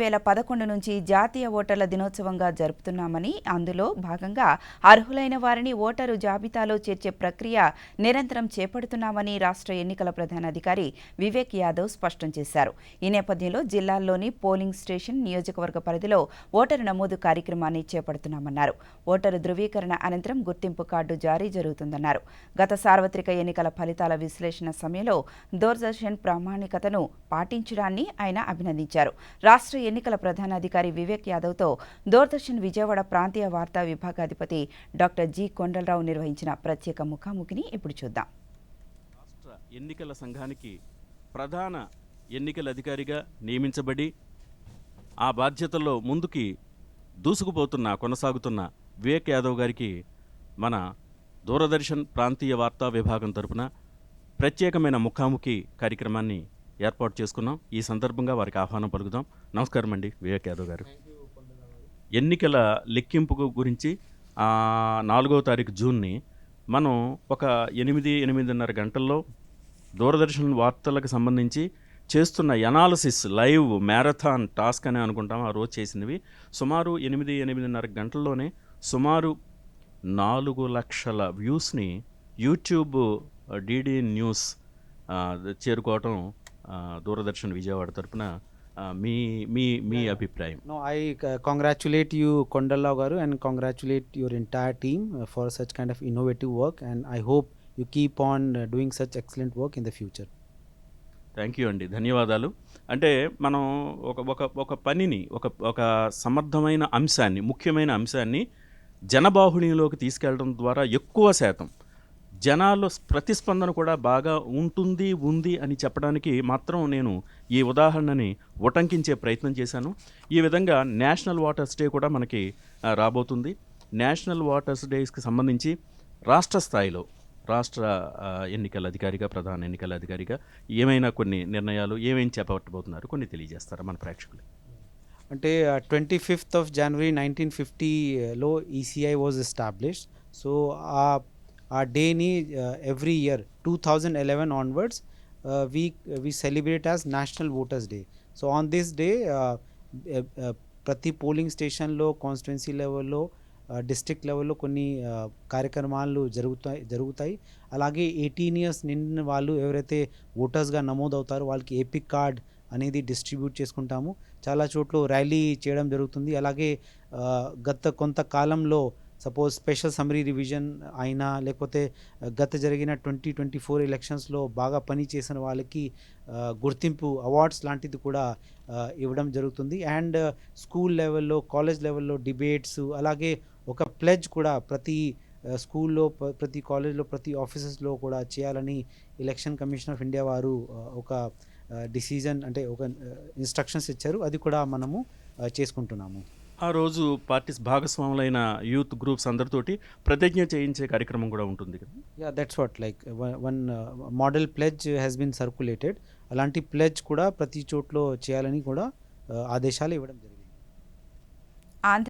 వేల పదకొండు నుంచి జాతీయ ఓటర్ల దినోత్సవంగా జరుపుతున్నామని అందులో భాగంగా అర్హులైన వారిని ఓటరు జాబితాలో చేర్చే ప్రక్రియ నిరంతరం చేపడుతున్నామని రాష్ట్ర ఎన్నికల ప్రధానాధికారి వివేక్ యాదవ్ స్పష్టం చేశారు. ఈ నేపథ్యంలో జిల్లాల్లోని పోలింగ్ స్టేషన్ నియోజకవర్గ పరిధిలో ఓటరు నమోదు కార్యక్రమాన్ని చేపడుతున్నామన్నారు. ఓటరు ధృవీకరణ అనంతరం గుర్తింపు కార్డు జారీ జరుగుతుందన్నారు. గత సార్వత్రిక ఎన్నికల ఫలితాల విశ్లేషణ సమయంలో దూరదర్శన్ ప్రామాణికతను పాటించడాన్ని ఆయన అభినందించారు. రాష్ట్ర ఎన్నికల ప్రధానాధికారి వివేక్ యాదవ్తో దూరదర్శన్ విజయవాడ ప్రాంతీయ వార్తా విభాగాధిపతి డాక్టర్ జి కొండలరావు నిర్వహించిన ప్రత్యేక ముఖాముఖిని ఇప్పుడు చూద్దాం. రాష్ట్ర ఎన్నికల సంఘానికి ప్రధాన ఎన్నికల అధికారిగా నియమించబడి ఆ బాధ్యతల్లో ముందుకి దూసుకుపోతున్న కొనసాగుతున్న వివేక్ యాదవ్ గారికి మన దూరదర్శన్ ప్రాంతీయ వార్తా విభాగం తరపున ప్రత్యేకమైన ముఖాముఖి కార్యక్రమాన్ని ఏర్పాటు చేసుకున్నాం. ఈ సందర్భంగా వారికి ఆహ్వానం పలుకుదాం. నమస్కారం అండి వివేక్ యాదవ్ గారు. ఎన్నికల లెక్కింపు గురించి నాలుగో తారీఖు జూన్ని మనం ఒక ఎనిమిది ఎనిమిదిన్నర గంటల్లో దూరదర్శన్ వార్తలకు సంబంధించి చేస్తున్న ఎనాలసిస్ లైవ్ మ్యారథాన్ టాస్క్ అని అనుకుంటాం. ఆ రోజు చేసినవి. సుమారు ఎనిమిది ఎనిమిదిన్నర గంటల్లోనే సుమారు నాలుగు లక్షల వ్యూస్ని యూట్యూబ్ డీడీ న్యూస్ చేరుకోవటం దూరదర్శన్ విజయవాడ తరఫున మీ మీ మీ అభిప్రాయం. No I congratulate you Kondala గారు and congratulate your entire team for such kind of innovative work and I hope you keep on doing such excellent work in the future thank you అండి ధన్యవాదాలు. అంటే మనం ఒక ఒక ఒక పనిని ఒక ఒక సమర్థమైన అంశాన్ని ముఖ్యమైన అంశాన్ని జనబాహుళ్యంలోకి తీసుకెళ్ళడం ద్వారా ఎక్కువ శాతం జనాల్లో ప్రతిస్పందన కూడా బాగా ఉంటుంది ఉంది అని చెప్పడానికి మాత్రం నేను ఈ ఉదాహరణని ఉటంకించే ప్రయత్నం చేశాను. ఈ విధంగా నేషనల్ వాటర్స్ డే కూడా మనకి రాబోతుంది. నేషనల్ వాటర్స్ డేస్కి సంబంధించి రాష్ట్ర స్థాయిలో రాష్ట్ర ఎన్నికల అధికారిగా ప్రధాన ఎన్నికల అధికారిగా ఏమైనా కొన్ని నిర్ణయాలు ఏమేమి చేపట్టబోతున్నారు కొన్ని తెలియజేస్తారా మన ప్రేక్షకులు అంటే twenty fifth of January nineteen ఫిఫ్టీలో ఈసీఐ వాజ్ ఎస్టాబ్లిష్డ్ సో ఆ ఆ డేని every year two thousand eleven onwards we we celebrate as national voters day. So on this day ప్రతి పోలింగ్ స్టేషన్లో కాన్స్టిట్యున్సీ లెవెల్లో డిస్ట్రిక్ట్ లెవెల్లో కొన్ని కార్యక్రమాలు జరుగుతాయి జరుగుతాయి. అలాగే ఎయిటీన్ ఇయర్స్ నిండిన వాళ్ళు ఎవరైతే ఓటర్స్గా నమోదవుతారో వాళ్ళకి ఏపిక్ కార్డ్ అనేది డిస్ట్రిబ్యూట్ చేసుకుంటాము. చాలా చోట్ల ర్యాలీ చేయడం జరుగుతుంది. అలాగే గత కొంతకాలంలో సపోజ్ స్పెషల్ సమరీ రివిజన్ అయినా లేకపోతే గత జరిగిన ట్వంటీ ట్వంటీ ఫోర్ ఎలక్షన్స్లో బాగా పని చేసిన వాళ్ళకి గుర్తింపు అవార్డ్స్ లాంటిది కూడా ఇవ్వడం జరుగుతుంది. అండ్ స్కూల్ లెవెల్లో కాలేజ్ లెవెల్లో డిబేట్స్ అలాగే ఒక ప్లెజ్ కూడా ప్రతి స్కూల్లో ప్ర- ప్రతి కాలేజ్లో ప్రతి ఆఫీసెస్లో కూడా చేయాలని ఎలక్షన్ కమిషన్ ఆఫ్ ఇండియా వారు ఒక డిసిజన్ అంటే ఒక ఇన్స్ట్రక్షన్స్ ఇచ్చారు. అది కూడా మనము చేసుకుంటున్నాము. ఆ రోజు పార్టీస్ భాగస్వాములైన యూత్ గ్రూప్స్ అందరితోటి ప్రతిజ్ఞ చేయించే కార్యక్రమం కూడా ఉంటుంది కదా. Yeah that's what like one model pledge has been circulated అలాంటి ప్లెజ్ కూడా ప్రతి చోట్లో చేయాలని కూడా ఆ, ఆదేశాలు ఇవ్వడం జరిగింది. ఆంధ్ర